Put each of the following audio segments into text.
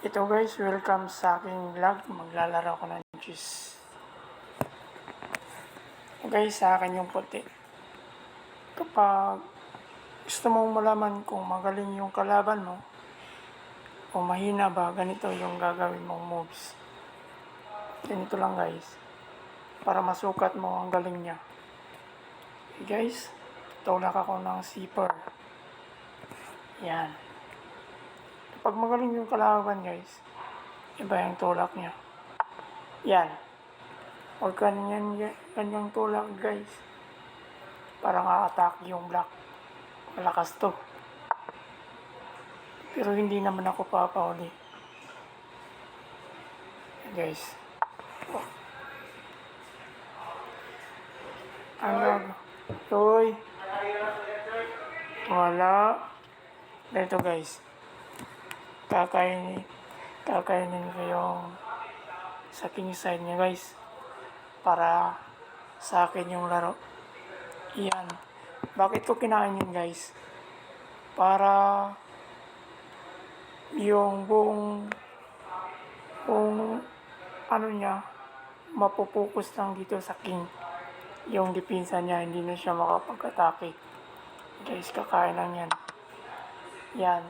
Ito guys, welcome sa aking vlog. Maglalaro ko ng cheese. Guys, sa akin yung puti. Kapag gusto mong malaman kung magaling yung kalaban mo, o mahina ba, ganito yung gagawin mong moves. Ganito lang guys. Para masukat mo ang galing niya. Okay, guys, tulak ako ng zipper. Yan. Kapag magaling yung kalaban guys, iba yung tulak niya. Yan. Huwag ganyan, ganyang tulak guys. Para nga-attack yung black. Malakas to. Pero hindi naman ako papauli. Guys. Oh. Ano? Toy. Wala. Dito guys. Kakainin. Kakainin yung sa king side niya guys. Para sa akin yung laro. Yan. Bakit ko kinain yun guys? Para yung buong buong ano niya mapupokus lang dito sa king yung depensa niya hindi na siya makapag-atake guys kakain lang yan yan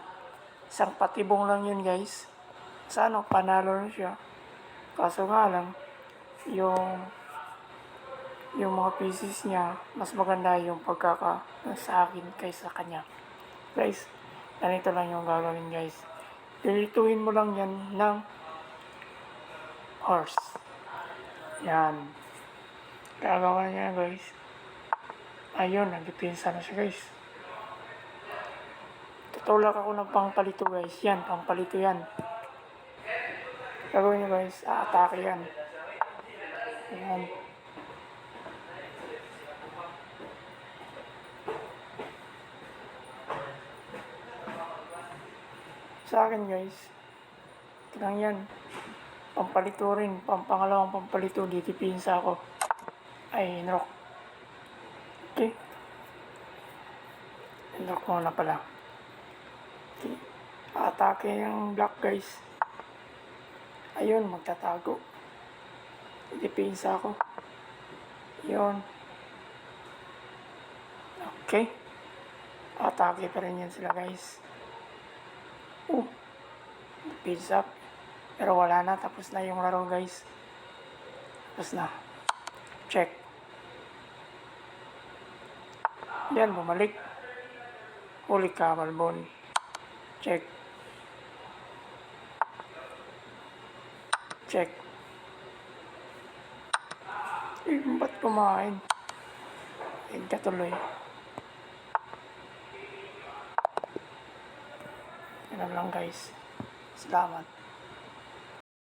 isang patibong lang yun guys sana panalo na siya kaso nga lang yung yung mga pieces niya mas maganda yung pagkaka sa akin kaysa kanya guys ganito lang yung gagawin guys Pilituin mo lang yan ng horse. Yan. Gagawa niya guys. Ayun, nagdipinsa na siya guys. Tutulak ako ng pangpalito guys. Yan, pangpalito yan. Gagawin niya guys, aatake yan. Yan. Sa akin guys, lang yan. Pampalito rin, pampangalawang pampalito, ditipinsa ako. Ay, inrock. Okay. Inrock mo na pala. Atake yung black guys. Ayun, magtatago. Ditipinsa ako. Yun. Okay. Atake pa rin yan sila guys. Oh, up. Pero wala na, tapos na yung laro guys. Tapos na. Check. Yan, bumalik. Huli ka, Malbon. Check. Check. Eh, ba't kumain? Eh, katuloy. Yan lang guys. Salamat.